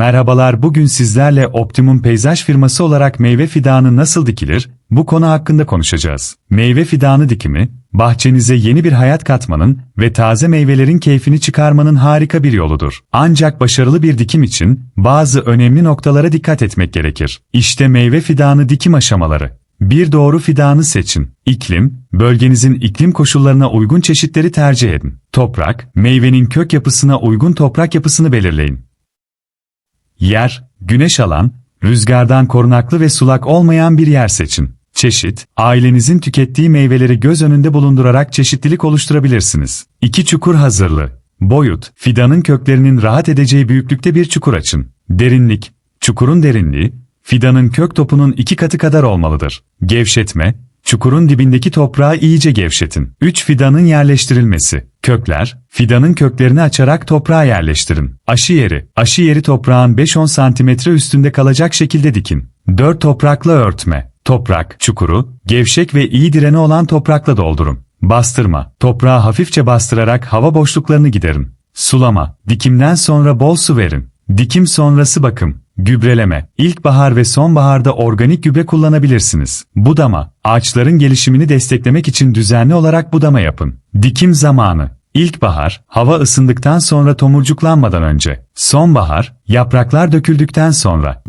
Merhabalar bugün sizlerle Optimum Peyzaj firması olarak meyve fidanı nasıl dikilir, bu konu hakkında konuşacağız. Meyve fidanı dikimi, bahçenize yeni bir hayat katmanın ve taze meyvelerin keyfini çıkarmanın harika bir yoludur. Ancak başarılı bir dikim için bazı önemli noktalara dikkat etmek gerekir. İşte meyve fidanı dikim aşamaları. Bir doğru fidanı seçin. İklim, bölgenizin iklim koşullarına uygun çeşitleri tercih edin. Toprak, meyvenin kök yapısına uygun toprak yapısını belirleyin. Yer, güneş alan, rüzgardan korunaklı ve sulak olmayan bir yer seçin. Çeşit, ailenizin tükettiği meyveleri göz önünde bulundurarak çeşitlilik oluşturabilirsiniz. İki çukur hazırlığı. Boyut, fidanın köklerinin rahat edeceği büyüklükte bir çukur açın. Derinlik, çukurun derinliği, fidanın kök topunun iki katı kadar olmalıdır. Gevşetme, çukurun dibindeki toprağı iyice gevşetin. 3 fidanın yerleştirilmesi. Kökler, fidanın köklerini açarak toprağa yerleştirin. Aşı yeri, aşı yeri toprağın 5-10 cm üstünde kalacak şekilde dikin. 4 toprakla örtme. Toprak, çukuru, gevşek ve iyi direni olan toprakla doldurun. Bastırma, toprağı hafifçe bastırarak hava boşluklarını giderin. Sulama, dikimden sonra bol su verin. Dikim sonrası bakım, gübreleme, ilkbahar ve sonbaharda organik gübre kullanabilirsiniz. Budama, ağaçların gelişimini desteklemek için düzenli olarak budama yapın. Dikim zamanı, İlkbahar, hava ısındıktan sonra tomurcuklanmadan önce. Sonbahar, yapraklar döküldükten sonra.